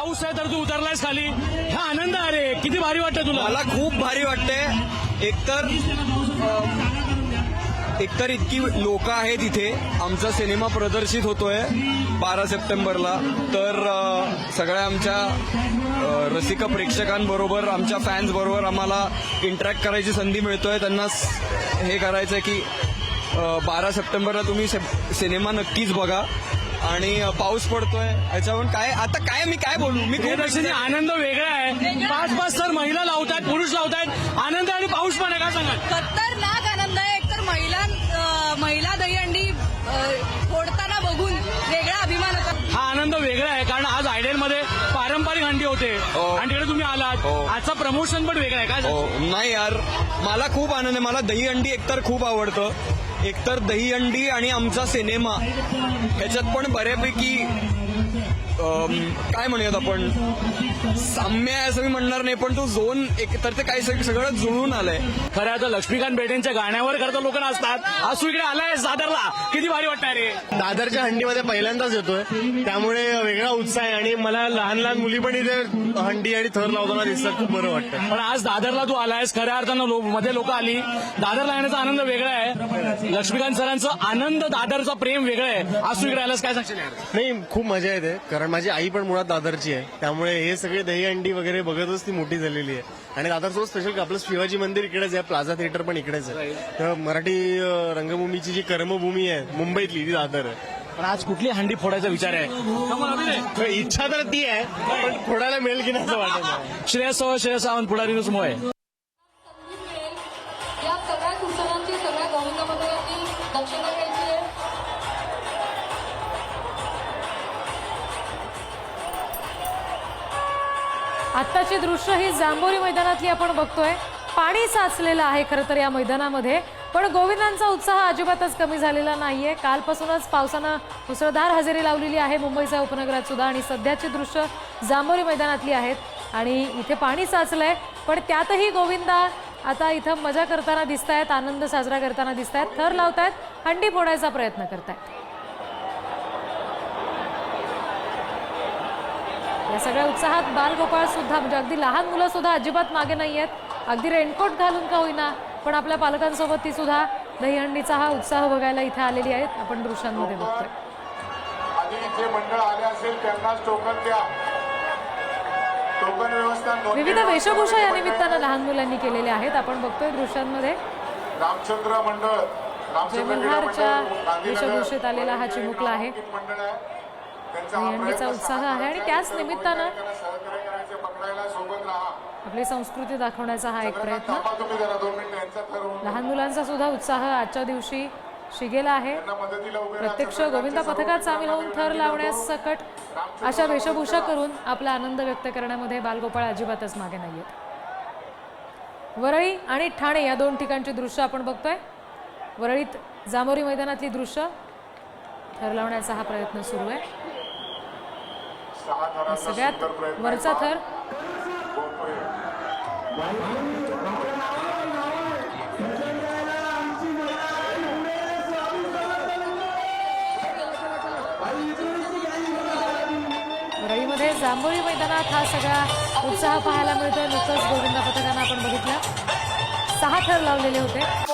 पाऊस आहे तर तू उतरलायस खाली. हा आनंद अरे किती भारी वाटतं तुला. मला खूप भारी वाटते एकतर एकतर इतकी लोक आहेत इथे. आमचा सिनेमा प्रदर्शित होतोय बारा सप्टेंबरला. तर सगळ्या आमच्या अं, रसिक प्रेक्षकांबरोबर आमच्या फॅन्स बरोबर आम्हाला इंटरॅक्ट करायची संधी मिळतोय. त्यांना स- हे करायचं आहे की बारा सप्टेंबरला तुम्ही से- सिनेमा नक्कीच बघा. आणि पाऊस पडतोय. याच्यावरून काय आता काय मी काय बोलू? मी खूप प्रियदर्शनी आनंद वेगळा आहे. पाच पाच तर महिला लावतायत पुरुष लावतायत. आनंद आणि पाऊस पण आहे काय सांगाल? खतरनाक आनंद आहे. एकतर महिला महिला दहीहंडी फोडताना बघून वेगळा अभिमान होता. हा आनंद वेगळा आहे कारण आज आयडियलमध्ये पारंपरिक हंडी होते. हो. आणि तिकडे तुम्ही आलात. हो. आजचा प्रमोशन पण वेगळा आहे काय हो. नाही यार मला खूप आनंद आहे. मला दहीहंडी एकतर खूप आवडतं. एकतर दहीहंडी आणि आमचा सिनेमा. ह्याच्यात पण बऱ्यापैकी काय म्हणूयात आपण? साम्य आहे असं मी म्हणणार नाही पण तो झोन एकतर ते काही सग- सगळं जुळून आलंय. खरं आता लक्ष्मीकांत बेटेंच्या गाण्यावर खरं तर लोक नाचतात. आज तू इकडे आलाय दादरला. किती भारी वाटतंय रे. दादरच्या हंडीमध्ये पहिल्यांदाच येतोय. त्यामुळे वेगळा उत्साह आहे आणि मला लहान लहान मुली पण इथे हंडी आणि थर लावताना दिसतात. खूप बरं वाटतं पण आज दादरला तू आलायस खऱ्या अर्थानं लो- मध्ये लोक आली. दादरला येण्याचा आनंद वेगळा आहे. लक्ष्मीकांत सरांचं आनंद दादरचा प्रेम वेगळं आहे. आज तू इकडे आलास काय सांगशील? नाही खूप मजा येते. कारण माझी आई पण मुळात दादरची आहे. त्यामुळे हे सगळे दहीहंडी वगैरे बघतच ती मोठी झालेली आहे. आणि दादरचं स्पेशल आपलं शिवाजी मंदिर इकडेच आहे प्लाझा थिएटर पण इकडेच आहे. तर मराठी रंगभूमीची जी कर्मभूमी आहे मुंबईतली ती दादर आहे. पण आज कुठली हंडी फोडायचा विचार आहे? इच्छा तर ती आहे पण फोडायला मिळेल की नाही असं वाटत नाही. श्रेयस सह श्रेयस सावंत पुढारी न्यूज मोय या सगळ्या सूचनांची सगळ्या आत्ताची दृश्य ही जांभोरी मैदानातली आपण बघतोय. पाणी साचलेलं आहे खरं तर या मैदानामध्ये. पण गोविंदांचा उत्साह अजिबातच कमी झालेला नाहीये. कालपासूनच पावसानं मुसळधार हजेरी लावलेली आहे मुंबईच्या उपनगरात सुद्धा आणि सध्याची दृश्य जांभोरी मैदानातली आहेत. आणि इथे पाणी साचलंय पण त्यातही गोविंदा आता इथं मजा करताना दिसत आहेत आनंद साजरा करताना दिसत आहेत थर लावतायत हंडी फोडायचा प्रयत्न करतायत. या सगळ्या उत्साहात बालगोपाळ सुद्धा म्हणजे अगदी लहान मुलं सुद्धा अजिबात मागे नाही आहेत. अगदी रेनकोट घालून का होईना पण आपल्या पालकांसोबत ती सुद्धा दहीहंडीचा हा उत्साह बघायला इथे आलेली आहेत. आपण दृश्यांमध्ये बघतोय. आधी जे मंडळ आले असेल त्यांनाच टोकन द्या. टोकन व्यवस्था नोंदणी विविध वेशभूषा या निमित्तानं लहान मुलांनी केलेल्या आहेत. आपण बघतोय दृश्यांमध्ये. रामचंद्र मंडळ जयमल्हारच्या वेशभूषेत आलेला हा चिमुकला आहे. दहीहंडीचा उत्साह आहे आणि त्याच निमित्तानं आपली संस्कृती दाखवण्याचा हा एक प्रयत्न. लहान मुलांचा सुद्धा उत्साह आजच्या दिवशी शिगेला आहे. प्रत्यक्ष गोविंदा पथकात सामील होऊन थर लावण्यास सकट अशा वेशभूषा करून आपला आनंद व्यक्त करण्यामध्ये बालगोपाळ अजिबातच मागे नाहीयेत वरळी आणि ठाणे या दोन ठिकाणची दृश्य आपण बघतोय. वरळीत जांभोरी मैदानातली दृश्य. थर लावण्याचा हा प्रयत्न सुरू आहे. सगळ्यात वरचा थर. रवीमध्ये जांभोळी मैदानात हा सगळा उत्साह पाहायला मिळतोय. नुकतंच गोविंदा पथकानं आपण बघितलं. सहा थर लावलेले होते.